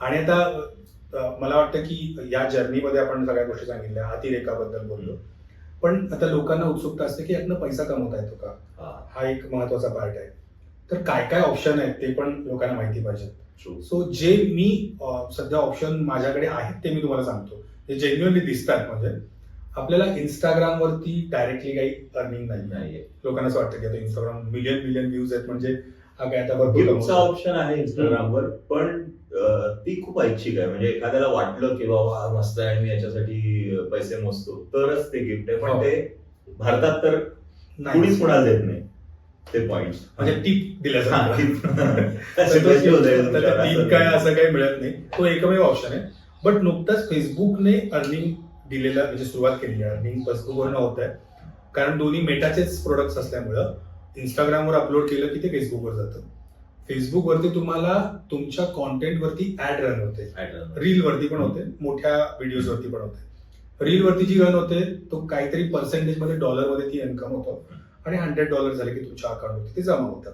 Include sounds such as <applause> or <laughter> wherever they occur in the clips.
आणि आता मला वाटतं की या जर्नीमध्ये आपण सगळ्या गोष्टी सांगितल्या अतिरेकाबद्दल बोललो. पण आता लोकांना उत्सुकता असते की यातनं पैसा कमवता येतो का? हा, एक महत्त्वाचा पार्ट आहे. तर काय काय ऑप्शन आहेत ते पण लोकांना माहिती पाहिजे. सो जे मी सध्या ऑप्शन माझ्याकडे आहेत ते मी तुम्हाला सांगतो. जे जेन्युअनली दिसतात म्हणजे आपल्याला इंस्टाग्राम वरती डायरेक्टली काही अर्निंग नाही नाहीये. लोकांना असं वाटतं की आता इंस्टाग्राम मिलियन मिलियन व्ह्यूज आहेत म्हणजे हा काय आता भरपूर. ऑप्शन आहे इंस्टाग्रामवर पण ती खूप ऐच्छिक आहे. म्हणजे एखाद्याला वाटलं की बाबा हा मस्त आहे आणि मी याच्यासाठी पैसे मोजतो तरच ते गिफ्ट आहे. हो. पण ते भारतात तर नाही. कुणीच कुणाला देत नाही. ते पॉइंट म्हणजे टीप दिल्यासारखं. टीप <laughs> काय असं काही मिळत नाही. तो एकमेव ऑप्शन आहे. बट नुकताच फेसबुकने अर्निंग दिलेला म्हणजे सुरुवात केली आहे. अर्निंग फेसबुकवरनं होत आहे कारण दोन्ही मेटाचेच प्रोडक्ट्स असल्यामुळं इंस्टाग्रामवर अपलोड केलं की ते फेसबुकवर जातं. फेसबुकवरती तुम्हाला तुमच्या कॉन्टेंट वरती ऍड रन होते. रील वरती पण होते. मोठ्या व्हिडिओज वरती पण होते. रील वरती जी रन होते तो काहीतरी पर्सेंटेजमध्ये डॉलरमध्ये ती इन्कम होतो. आणि हंड्रेड डॉलर झाले की तुमच्या अकाउंट वरती ते जमा होतात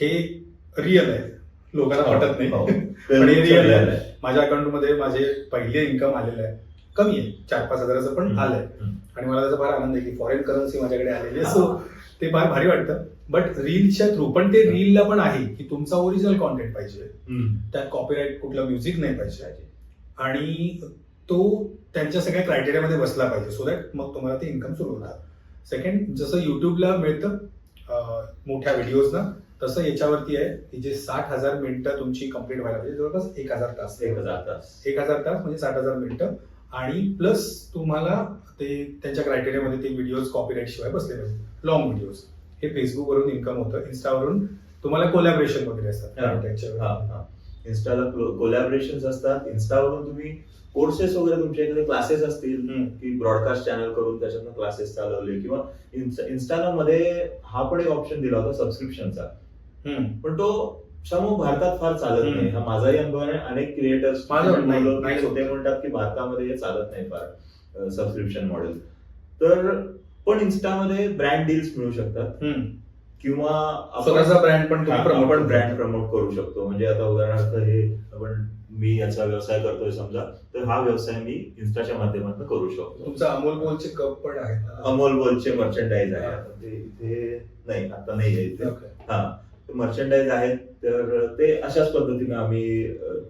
हे रिअल आहे. लोकांना पटत हो. नाही <laughs> पण हे रिअल आहे. माझ्या अकाउंटमध्ये माझे पहिले इन्कम आलेलं आहे. कमी आहे. चार पाच हजाराचं पण आलंय. आणि मला त्याचा फार आनंद आहे की फॉरेन करन्सी माझ्याकडे आलेली आहे. सो ते फार भारी वाटतं. बट रीलच्या थ्रू पण ते रीलला पण आहे की तुमचा ओरिजिनल कॉन्टेंट पाहिजे. त्यात कॉपीराईट कुठलं म्युझिक नाही पाहिजे. आणि तो त्यांच्या सगळ्या क्रायटेरियामध्ये बसला पाहिजे. सो दॅट मग तुम्हाला ते इन्कम सुरू होणार. सेकंड जसं युट्यूबला मिळतं मोठ्या व्हिडिओजना तसं याच्यावरती आहे की जे साठ हजार मिनिटं तुमची कंप्लीट व्हायला पाहिजे. जवळपास एक हजार तास. एक हजार तास. एक हजार तास म्हणजे साठ हजार मिनिटं. आणि प्लस तुम्हाला ते त्यांच्या क्रायटेरियामध्ये ते व्हिडिओज कॉपीराईट शिवाय बसले पाहिजे लॉंग व्हिडिओज हे फेसबुकवरून इन्कम होतं. इन्स्टावरून तुम्हाला कोलॅबरेशन वगैरे असतात. इन्स्टाला कोलॅबरेशन असतात. इन्स्टावरून तुम्ही कोर्सेस वगैरे तुमच्या एखादे क्लासेस असतील. की ब्रॉडकास्ट चॅनल करून त्याच्यातनं क्लासेस चालवले किंवा इन्स्टाला मध्ये हा पण एक ऑप्शन दिला होता सबस्क्रिप्शनचा. पण तो समूह भारतात फार चालत. नाही. हा माझाही अनुभव आहे. अनेक क्रिएटर्स होत. म्हणतात की भारतामध्ये हे चालत नाही फार. सबस्क्रिप्शन मॉडेल तर पण इन्स्टामध्ये ब्रँड डील्स मिळू शकतात. किंवा स्वतःचा ब्रँड पण आपण ब्रँड प्रमोट करू शकतो. म्हणजे आता उदाहरणार्थ हे आपण मी याचा व्यवसाय करतोय समजा. तर हा व्यवसाय मी इन्स्टाच्या माध्यमातून करू शकतो. तुमचा अमोल बोलचे कप पण आहेत? अमोल बोलचे मर्चंडाईज आहे. ते इथे नाही आता नाही आहे. हा. मर्चंडाईज आहेत. तर ते अशाच पद्धतीने आम्ही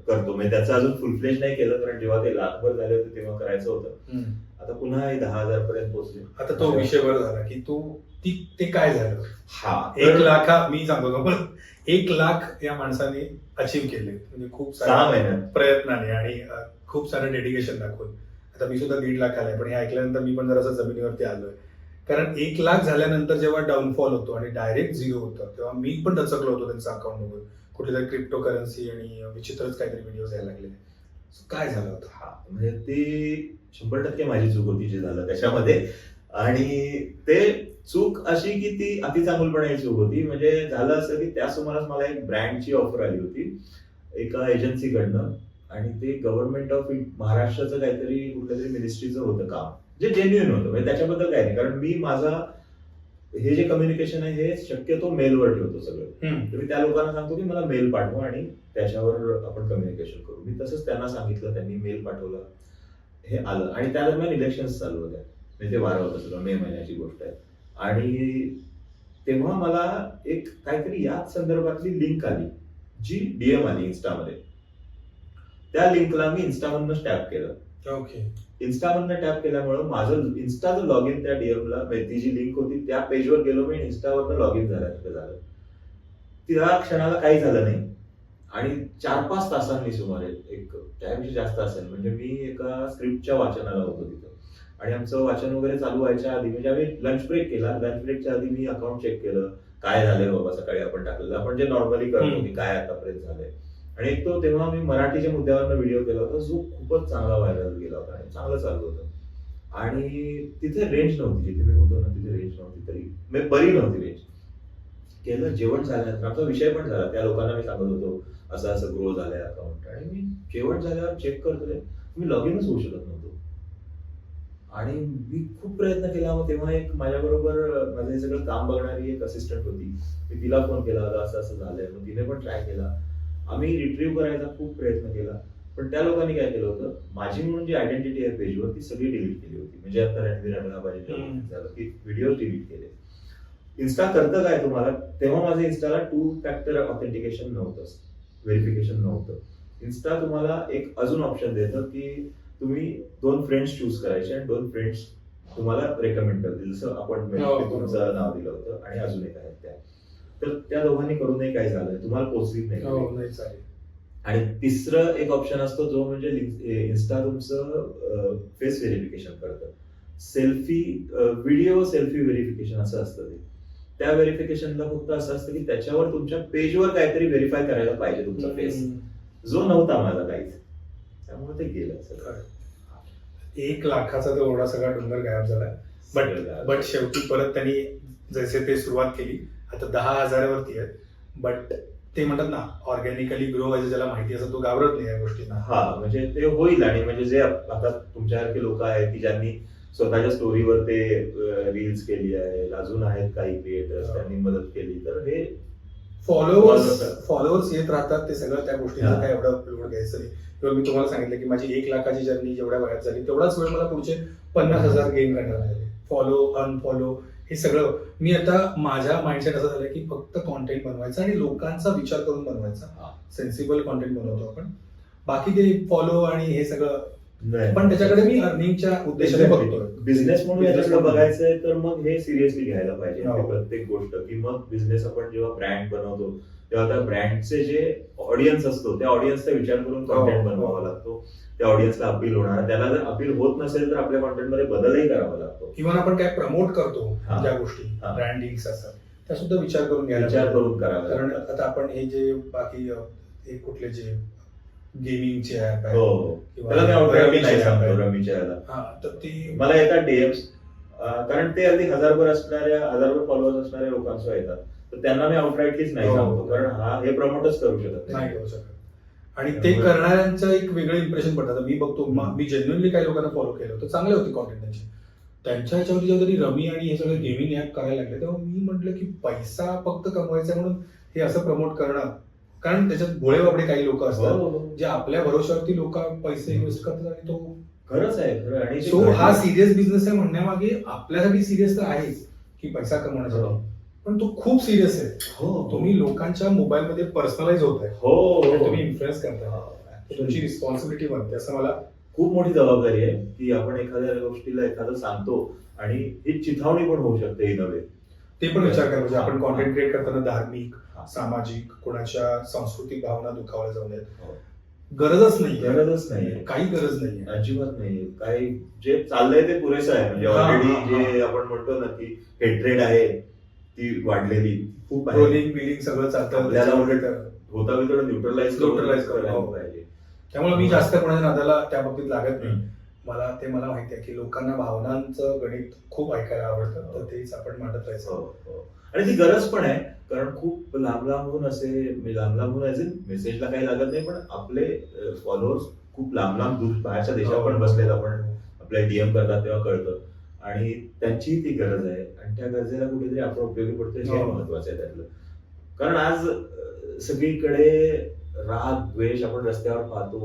करतो. म्हणजे त्याचं अजून फुल फ्लेज नाही केलं कारण जेव्हा ते लाखभर झाले होते तेव्हा करायचं होतं. आता पुन्हा हे दहा हजार पर्यंत पोहोचले. आता तो विषय बरं झाला की तू ती ते काय झालं? हा. एक लाखा मी सांगतो का पण एक लाख या माणसाने अचीव केले. म्हणजे खूप सहा महिन्यात. प्रयत्नाने आणि खूप सारं डेडिकेशन दाखवून. आता मी सुद्धा दीड लाख आलाय पण हे ऐकल्यानंतर मी पण जरासं जमिनीवरती आलोय. कारण एक लाख झाल्यानंतर जेव्हा डाऊनफॉल होतो आणि डायरेक्ट झिरो होतं तेव्हा मी पण दचकलो होतो त्यांचं अकाउंट बघून. कुठेतरी क्रिप्टो करन्सी आणि विचित्रच काहीतरी व्हिडिओ यायला लागले. काय झालं होतं? हा म्हणजे ती शंभर टक्के माझी चूक होती जे झालं त्याच्यामध्ये. आणि ते चूक अशी की ती अति चांगलपणाची चूक होती. म्हणजे झालं असं की त्या सुमारास मला एक ब्रँडची ऑफर आली होती एका एजन्सीकडनं आणि ते गव्हर्नमेंट ऑफ महाराष्ट्राचं काहीतरी कुठल्या तरी मिनिस्ट्रीचं होतं काम. जे जेन्युइन होतं. म्हणजे त्याच्याबद्दल काही नाही. कारण मी माझा हे जे कम्युनिकेशन आहे हे शक्यतो मेलवर ठेवतो सगळं. तर मी त्या लोकांना सांगतो की मला मेल पाठवा आणि त्याच्यावर आपण कम्युनिकेशन करू. मी तसंच त्यांना सांगितलं त्यांनी मेल पाठवलं. हे आलं. आणि त्या दरम्यान इलेक्शन चालू होत्या. म्हणजे ते वारं होतं सगळं मे महिन्याची गोष्ट आहे. आणि तेव्हा मला एक काहीतरी याच संदर्भातली लिंक आली जी डीएम आली इन्स्टामध्ये त्या लिंकला मी इन्स्टामधनं टॅप केलं. ओके इन्स्टामधनं टॅप केल्यामुळं माझं इन्स्टाचं लॉग इन त्या डीएमला ती जी लिंक होती. त्या पेजवर गेलो मी इन्स्टावरनं लॉग इन झाल्यासारखं झालं. त्या क्षणाला काही झालं नाही. आणि चार पाच तासांनी सुमारे एक त्यापेक्षा जास्त असेल. म्हणजे मी एका स्क्रिप्टच्या वाचनाला होतो तिथं. आणि आमचं वाचन वगैरे चालू व्हायच्या आधी म्हणजे आम्ही लंच ब्रेक केला. लंच ब्रेकच्या आधी मी अकाउंट चेक केलं. काय झालंय बाबा? सकाळी आपण टाकलेलं. आपण जे नॉर्मली करतो. की काय आतापर्यंत झालंय. आणि एक तो तेव्हा मी मराठीच्या मुद्द्यावर व्हिडिओ केला होता जो खूपच चांगला व्हायरल गेला होता आणि चांगलं चालू होतं. आणि तिथे रेंज नव्हती जिथे मी होतो ना तिथे रेंज नव्हती तरी. म्हणजे बरी नव्हती रेंज केलं जेवण झाल्यानंतर आमचा विषय पण झाला. त्या लोकांना मी सांगत होतो असं असं ग्रो झालंय अकाउंट आणि मी जेवण झाल्यावर चेक करतोय. मी लॉग इनच होऊ शकत नव्हतो. आणि मी खूप प्रयत्न केला. मग तेव्हा एक माझ्याबरोबर माझं हे सगळं काम बघणारी एक असिस्टंट होती. मी तिला फोन केला होता असं असं झालंय. मग तिने पण ट्राय केला. आम्ही रिट्रीव्ह करायचा खूप प्रयत्न केला. पण त्या लोकांनी काय केलं होतं? माझी म्हणून जी आयडेंटिटी आहे पेजवर ती सगळी डिलीट केली होती. म्हणजे आता रणवीर. झालं की व्हिडिओ डिलीट केले. इन्स्टा करतं काय तुम्हाला? तेव्हा माझं इन्स्टाला टू फॅक्टर ऑथेंटिकेशन नव्हतं. व्हेरिफिकेशन नव्हतं. इन्स्टा तुम्हाला एक अजून ऑप्शन देतं की तुम्ही दोन फ्रेंड्स चूज करायचे आणि दोन फ्रेंड्स तुम्हाला रेकमेंड करतील. जसं आपण हो, mail बरोबर. तुमचं नाव दिलं होतं आणि अजून एक आहेत त्या. तर त्या दोघांनी करूनही काय झालं तुम्हाला पोचलीच नाही. हो नाही चालेल. आणि तिसरं एक ऑप्शन असतो जो म्हणजे इन्स्टा तुमचं फेस व्हेरिफिकेशन करतं. सेल्फी व्हिडिओ सेल्फी व्हेरिफिकेशन असं असतं ते. त्या व्हेरिफिकेशनला फक्त असं असतं की त्याच्यावर तुमच्या पेजवर काहीतरी व्हेरीफाय करायला पाहिजे तुमचा फेस. जो नव्हता माझा काहीच त्यामुळे ते गेलं सगळं. एक लाखाचा तो एवढा सगळा डोंगर गायब झाला. बट बट शेवटी परत त्यांनी जसे ते सुरुवात केली. आता दहा हजारावरती आहे बट ते म्हणतात ना ऑर्गॅनिकली ग्रो व्हायचं ज्याला माहिती असं तो घाबरत नाही या गोष्टींना हा म्हणजे ते होईल आणि म्हणजे जे आता तुमच्यासारखे लोक आहेत की ज्यांनी स्वतःच्या स्टोरीवर ते रील्स केली आहे अजून आहेत काही क्रिएटर्स. त्यांनी मदत केली तर हे फॉलोअर्स. फॉलोअर्स येत राहतात ते सगळं त्या गोष्टींचा हा. काय एवढं लोड घ्यायचं नाही किंवा मी तुम्हाला सांगितलं की माझी एक लाखाची जर्नी जेवढ्या वयात झाली तेवढाच वेळ मला पुढचे पन्नास हजार गेन करण्याला लागले फॉलो अनफॉलो हे सगळं मी आता माझ्या माइंडसेट असं झालं की फक्त कॉन्टेंट बनवायचा आणि लोकांचा विचार करून बनवायचा हा. सेन्सिबल कॉन्टेंट बनवतो आपण बाकी ते फॉलो आणि हे सगळं. पण त्याच्याकडे मी अर्निंगच्या उद्देशाने बघतोय बिझनेस म्हणून याच्याकडे. बघायचंय तर मग हे सिरियसली घ्यायला पाहिजे हो. प्रत्येक गोष्ट की मग बिझनेस आपण जेव्हा ब्रँड बनवतो तेव्हा त्या ब्रँडचे जे ऑडियन्स असतो त्या ऑडियन्सचा विचार करून हो, कॉन्टेंट हो. बनवावा लागतो त्या ऑडियन्सला अपील होणार त्याला जर अपील होत नसेल तर आपल्या कॉन्टेंटमध्ये बदलही करावा लागतो इव्हन आपण काय प्रमोट करतो हा. ज्या गोष्टी हा. ब्रँडिंग असतात त्या सुद्धा विचार करून घ्यायला विचार. करून करावा कारण आता आपण हे जे बाकी हे कुठले जे गेमिंगचे ऍप हो आहे त्याला मी नाही app सांगतो आहे. रमीच्या याला. हा तर ती मला येतात डीएम्स कारण ते अगदी हजारभर असणाऱ्या हजारभर फॉलोअर्स असणाऱ्या लोकांसह येतात. तर त्यांना मी आउटराईटलीच नाही हो. सांगतो कारण हा हे प्रमोटच करू शकत नाही. करू शकत. आणि ते करणाऱ्यांचं एक वेगळं इम्प्रेशन पडतं. आता मी बघतो म- मी जेन्युअनली काही लोकांना फॉलो केलं होतं. चांगले होते कॉन्टेंट त्यांचे. त्यांच्या ह्याच्यावरती जेव्हा तरी रमी आणि हे सगळे गेमिंग ऍप करायला लागले तेव्हा मी म्हटलं की पैसा फक्त कमवायचा म्हणून हे असं प्रमोट करणं कारण त्याच्यात भोळे बाबडे काही लोक असतात. हो. जे आपल्या भरोश्यावरती लोक पैसे इन्व्हेस्ट करतात आणि तो खरंच आहे खरं आणि जे सो हा सिरियस बिझनेस आहे म्हणण्यामागे आपल्यासाठी सिरियस तर आहेच की पैसा कमवण्यासाठी. हो. पण तो खूप सिरियस आहे. हो. तुम्ही लोकांच्या मोबाईल मध्ये पर्सनलाइज होत आहे. हो हो. तुम्ही इन्फ्लुएन्स करताय हा. तुमची रिस्पॉन्सिबिलिटी बनते. असं मला खूप मोठी जबाबदारी आहे की आपण एखाद्या गोष्टीला एखादं सांगतो आणि ही चिथावणी पण होऊ शकते इन वे ते पण विचार करा. म्हणजे आपण कॉन्टेंट क्रिएट करताना धार्मिक. सामाजिक कोणाच्या सांस्कृतिक भावना दुखावल्या जाऊ नयेत. हो. गरजच नाही गरजच नाहीये. काही गरज नाहीये. अजिबात नाही काही जे चाललंय ते पुरेसं आहे. म्हणजे ऑलरेडी. जे आपण म्हणतो ना की हेट्रेड आहे ती वाढलेली. खूप रोलिंग बिलिंग सगळं चालतं. आपल्याला उलट होता तेवढं न्यूट्रलाइज Neutralize करून, करायला. पाहिजे. त्यामुळे मी जास्त कोणाच्या नादाला त्या बाबतीत लागत नाही. मला ते मला माहिती आहे की लोकांना भावनांचं गणित खूप ऐकायला आवडतं तर तेच आपण मांडत हो, राहायचं. हो. आणि ती गरज पण आहे कारण खूप लांब लांबून असे लांब लांबून ॲज मेसेजला काही लागत नाही पण आपले फॉलोअर्स खूप लांब लांब दूर बाहेरच्या देशात पण बसलेत आपण आपल्या डीएम करतात तेव्हा कळतं. आणि त्यांची ती गरज आहे आणि त्या गरजेला कुठेतरी आपण उपयोगी पडतो हे हो. महत्वाचं आहे त्यातलं. कारण आज सगळीकडे राग द्वेष आपण रस्त्यावर पाहतो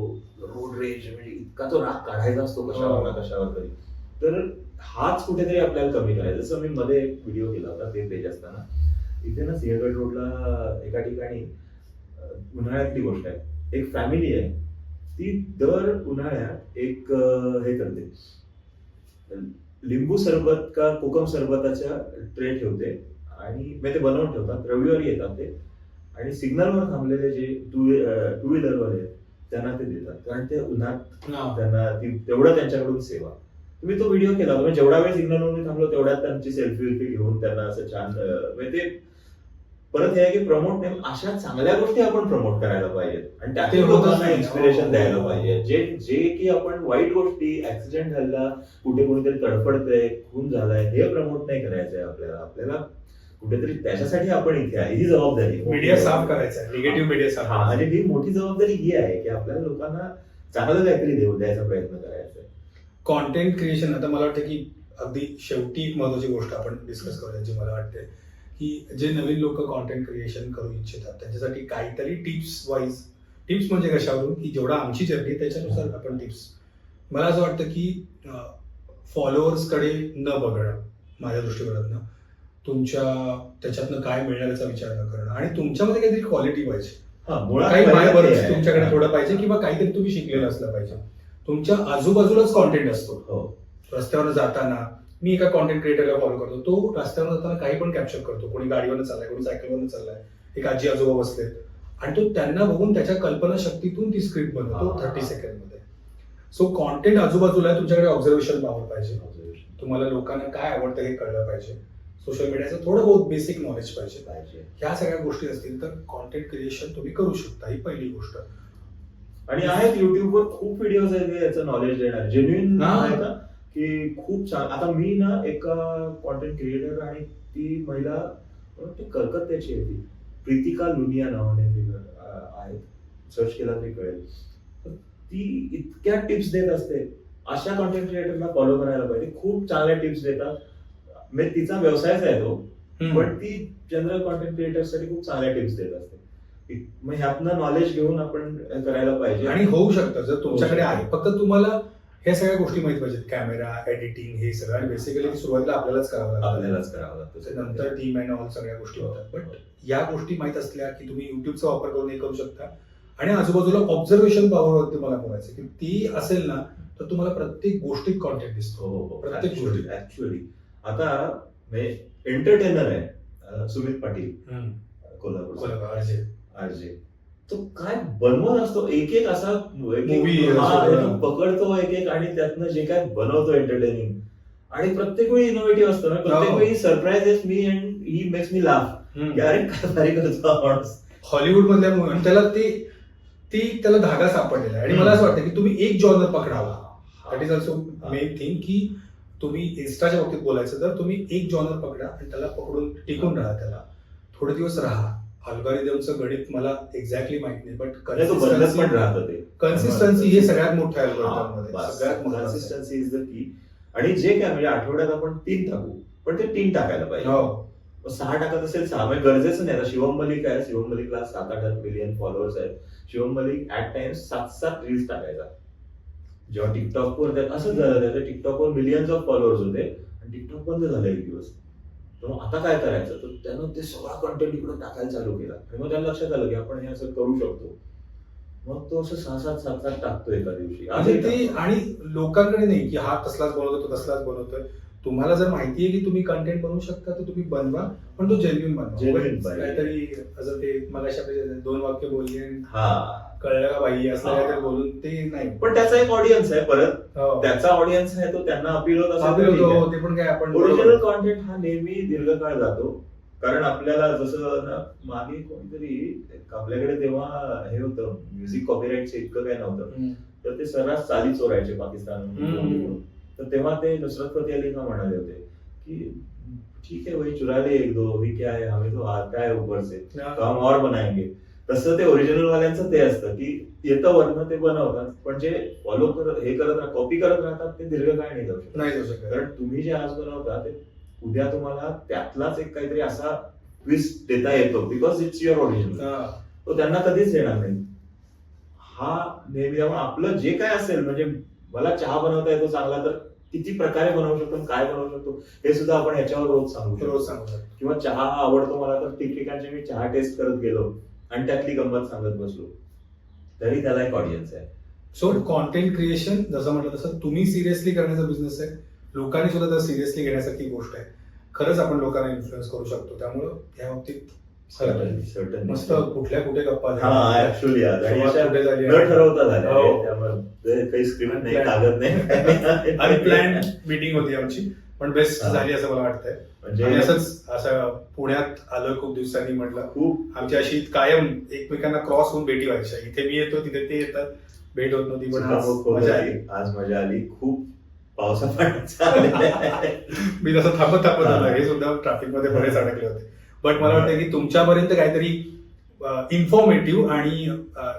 रोड रेज म्हणजे इतका तो राग काढायचा असतो कशावर ना हो. कशावर तरी. तर हाच कुठेतरी आपल्याला कमी करायचा. जसं मी मध्ये एक व्हिडिओ केला होता ते पेज असताना. इथे ना सिंहगड रोडला एका ठिकाणी उन्हाळ्यातली गोष्ट आहे. एक फॅमिली आहे. ती दर उन्हाळ्यात एक हे करते. लिंबू सरबत का कोकम सरबताच्या ट्रे ठेवते. आणि म्हणजे ते बनवून ठेवतात. रविवारी येतात ते. आणि सिग्नलवर थांबलेले जे टू टू व्हीलरवाले आहेत त्यांना ते देतात कारण ते उन्हात. त्यांना ती तेवढं त्यांच्याकडून सेवा तुम्ही तो व्हिडिओ केला म्हणजे जेवढा वेळ सिग्नलवर मी थांबलो तेवढ्यात त्यांची सेल्फी वेल्फी घेऊन त्यांना असं छान म्हणजे ते परत हे आहे की प्रमोट नाही अशा चांगल्या गोष्टी आपण प्रमोट करायला पाहिजेत आणि ते त्यातून होतच लोकांना. इन्स्पिरेशन हो, द्यायला पाहिजे. जे जे की आपण वाईट गोष्टी ऍक्सिडेंट झाला कुठे कोणीतरी तडफडतंय खून झालाय हे प्रमोट नाही करायचंय आपल्याला आपल्याला कुठेतरी त्याच्यासाठी आपण इथे आहे. ही जबाबदारी. मीडिया साफ करायचा निगेटिव्ह मीडिया साफ हा आणि ही मोठी जबाबदारी ही आहे की आपल्याला लोकांना चांगलं काहीतरी देऊ द्यायचा प्रयत्न करायचा. कॉन्टेंट क्रिएशन आता मला वाटतं की अगदी शेवटी एक महत्वाची गोष्ट आपण डिस्कस करूया जी मला वाटते की जे नवीन लोक कॉन्टेंट क्रिएशन करू इच्छितात त्यांच्यासाठी काहीतरी टिप्स वाईज टिप्स म्हणजे कशावरून? की जेवढा आमची जर्नी त्याच्यानुसार आपण टिप्स मला असं वाटतं की फॉलोअर्सकडे न बघणं माझ्या दृष्टिकोनातनं तुमच्या त्याच्यातनं काय मिळणार याचा विचार न करणं. आणि तुमच्यामध्ये काहीतरी क्वालिटी पाहिजे. हा काही. तुमच्याकडे थोडं पाहिजे किंवा काहीतरी तुम्ही शिकलेलं असलं पाहिजे. तुमच्या आजूबाजूलाच कॉन्टेंट असतो. हो. रस्त्यावर जाताना मी एका कॉन्टेंट क्रिएटरला फॉलो करतो. तो रस्त्यावर जाताना काही पण कॅप्चर करतो. कोणी गाडीवरनं चाललाय कोणी सायकलवरनं चाललाय. एक आजी आजोबा बसलेत. आणि तो त्यांना बघून त्याच्या कल्पना शक्तीतून ती स्क्रिप्ट बनवतो. थर्टी सेकंडमध्ये. सो कॉन्टेंट आजूबाजूला तुमच्याकडे ऑब्झर्वेशन पॉवर पाहिजे. तुम्हाला लोकांना काय आवडतं हे कळलं पाहिजे. सोशल मीडियाचं थोडं बहुत बेसिक नॉलेज पाहिजे. पाहिजे ह्या सगळ्या गोष्टी असतील तर कॉन्टेंट क्रिएशन तुम्ही करू शकता ही पहिली गोष्ट. आणि आहेत युट्यूबवर खूप व्हिडिओज आहेत याचं नॉलेज देणार. जेन्युइन हा. आहे का की खूप छान. आता मी ना एका कॉन्टेंट क्रिएटर आणि ती महिला वाटतं कलकत्त्याची आहे ती. प्रीतिका लुनिया नावाने ती अं, आहे सर्च केला तरी कळेल. ती इतक्या टिप्स देत असते. अशा कॉन्टेंट क्रिएटरला फॉलो करायला पाहिजे. खूप चांगल्या टिप्स देतात. म्हणजे तिचा व्यवसायच आहे तो. पण ती जनरल कॉन्टेंट क्रिएटरसाठी खूप चांगल्या टिप्स देत असते. मग ह्यातनं नॉलेज घेऊन आपण करायला पाहिजे. आणि होऊ शकतं जर तुमच्याकडे आहे. फक्त तुम्हाला ह्या सगळ्या गोष्टी माहीत पाहिजेत. कॅमेरा एडिटिंग हे सगळं. आणि बेसिकली सुरुवातीला आपल्यालाच करावं लागतं. आपल्यालाच करावं लागतं. नंतर टीम अँड ऑल सगळ्या गोष्टी होतात. बट या गोष्टी माहीत असल्या की तुम्ही युट्यूबचा वापर करून हे करू शकता. आणि आजूबाजूला ऑब्झर्वेशन पॉवरवरती मला बोलायचं की ती असेल ना तर तुम्हाला प्रत्येक गोष्टीत कॉन्टेंट दिसतो. हो हो प्रत्येक गोष्टी. ऍक्च्युअली आता एंटरटेनर आहे सुमित पाटील. कोल्हापूर अर्जे. आरजे. तो काय बनवत असतो? एक एक असा. पकडतो एक एक आणि त्यातनं जे काय बनवतो एंटरटेनिंग आणि प्रत्येक वेळी इनोव्हेटिव्ह असतो ना? प्रत्येक हो. वेळी surprises me and he makes me laugh. अरे काय करतो हॉलिवूड मधल्या त्याला ती ती त्याला धागा सापडलेला आहे. आणि मला असं वाटतं की तुम्ही एक genre पकडावा. That is also main thing की तुम्ही इन्स्टाच्या बाबतीत बोलायचं तर तुम्ही एक जॉनर पकडा आणि त्याला पकडून टिकून राहा त्याला. थोडे दिवस राहा. अल्गोरिदमचं गणित मला एक्झॅक्टली माहीत नाही बट ते कन्सिस्टन्सी हे सगळ्यात मोठं सगळ्यात. कन्सिस्टन्सी इज द की आणि जे काय म्हणजे आठवड्यात आपण तीन टाकू पण ते तीन टाकायला पाहिजे. हो. सहा टाकत असेल सहा म्हणजे गरजेचं नाही. आता शिवम मलिक आहे शिवम मलिकला सात आठ मिलियन फॉलोअर्स आहेत. शिवम मलिक ऍट टाइम्स सात सात रील्स टाकायचा. जेव्हा टिकटॉकवर त्या- असंच झालं त्याचं टिकटॉकवर मिलियन्स ऑफ फॉलोअर्स होते. आणि टिकटॉक बंद झालं एक दिवस. आता काय करायचं? तर त्यानं ते सगळा कंटेंट इकडे टाकायला चालू केला. आणि मग त्याला लक्षात आलं की आपण हे असं करू शकतो. मग तो असं सहा सात सात सात टाकतो एका दिवशी. म्हणजे आजही ते. आणि लोकांकडे नाही की हा तसलाच बनवतो तो तसलाच बनवतोय तुम्हाला जर माहिती आहे की तुम्ही कंटेंट बनवू शकता तर तुम्ही बनवा. पण तो जेन्युन बनवा. काहीतरी असं ते मला दोन वाक्य बोलली. आणि हा. कळलं का बाई असं हा. काहीतरी बोलून ते नाही पण त्याचा एक ऑडियन्स आहे परत हो. त्याचा ऑडियन्स आहे तो त्यांना अपील होत असेल आपलं तर ठीक आहे. होतं, ते पण काय आपण ओरिजिनल कॉन्टेंट हा नेहमी दीर्घकाळ जातो कारण आपल्याला जसं ना मागे कोणीतरी एक आपल्याकडे तेव्हा हे होतं म्युझिक कॉपीराईटचं इतकं काय नव्हतं हम्म. तर ते सर्रास चाली चोरायचे पाकिस्तान. तर तेव्हा ते नुसरत फतेह अली खान म्हणाले होते की ठीक है वही चुरा ले एक दो अभी क्या है हमें तो आता है ऊपर से हा. तो हम और बनाएंगे तसं ते ओरिजिनल वाल्यांचं ते असतं की येतं वरनं ते बनवतात पण जे फॉलो करत हे करत राहतात कॉपी करत राहतात ते दीर्घकाळ नाही जाऊ शकत. नाही जाऊ शकत. कारण तुम्ही जे आज बनवता ते उद्या तुम्हाला त्यातलाच एक काहीतरी असा ट्विस्ट देता येतो बिकॉज इट्स युअर ओरिजिनल. तो त्यांना कधीच येणार नाही. हा नेहमी त्यामुळे आपलं जे काय असेल म्हणजे मला चहा बनवता येतो चांगला तर किती प्रकारे बनवू शकतो काय बनवू शकतो हे सुद्धा आपण ह्याच्यावर रोज सांगू रोज सांगू. किंवा चहा हा आवडतो मला तर ठिकठिकाणचे मी चहा टेस्ट करत गेलो. आणि त्यातली गंमत सांगत बसलो. तरी त्याला एक ऑडियन्स आहे. सो कॉन्टेंट क्रिएशन जसं म्हटलं तसं तुम्ही सिरियसली करण्याचा बिझनेस आहे. लोकांनी सुद्धा तर सिरियसली घेण्यासारखी गोष्ट आहे. खरंच आपण लोकांना इन्फ्लुएन्स करू शकतो. त्यामुळं या बाबतीत. मस्त कुठल्या कुठे गप्पा हा आणि ठरवता हो. काही स्क्रिप्ट नाही. कागद नाही. <laughs> अनप्लॅन मीटिंग होती आमची. पण बेस्ट. झाली असं मला वाटतंय. म्हणजे असंच असं पुण्यात आलं खूप दिवसांनी म्हटलं खूप. आमची अशी कायम एकमेकांना क्रॉस होऊन भेटी व्हायच्या. इथे मी येतो तिथे ते येतात. भेट होत नव्हती पण आज मजा आली. आज मजा आली. खूप पावसा. <laughs> मी जसं थांबत थांबत. आलो हे. सुद्धा ट्रॅफिकमध्ये बरेच अडकले होते. बट मला वाटतं की तुमच्यापर्यंत काहीतरी इन्फॉर्मेटिव्ह आणि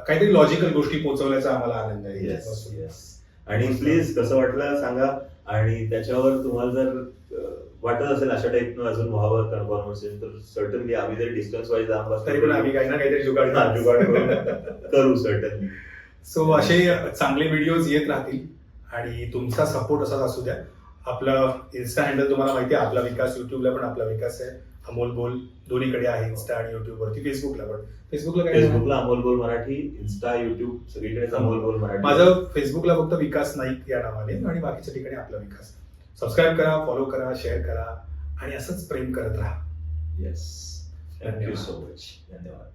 काहीतरी लॉजिकल गोष्टी पोहोचवण्याचा आम्हाला आनंद आहे. आणि प्लीज कसं वाटलं सांगा? आणि त्याच्यावर तुम्हाला जर वाटत असेल अशा टाईपनं अजून व्हावं कन्फर्मेशन तर सर्टनली आम्ही जर डिस्टन्स वाईज तरी पण आम्ही काही ना काहीतरी जुगाड जुगाड करू. करू सर्टनली सो असे चांगले व्हिडिओज येत राहतील आणि तुमचा सपोर्ट असाच असू द्या. आपलं इन्स्टा हँडल तुम्हाला माहिती आहे आपला विकास युट्यूबला पण आपला विकास आहे. अमोल बोल दोन्हीकडे आहे इन्स्टा आणि युट्यूबवरती फेसबुकला पण. फेसबुकला काय? फेसबुकला अमोल बोल मराठी इन्स्टा युट्यूब सगळीकडेच अमोल बोल मराठी. माझं फेसबुकला फक्त विकास नाईक या नावाने आणि बाकीच्या ठिकाणी आपला विकास. सबस्क्राईब करा फॉलो करा शेअर करा आणि असंच प्रेम करत राहा. येस थँक्यू सो मच धन्यवाद.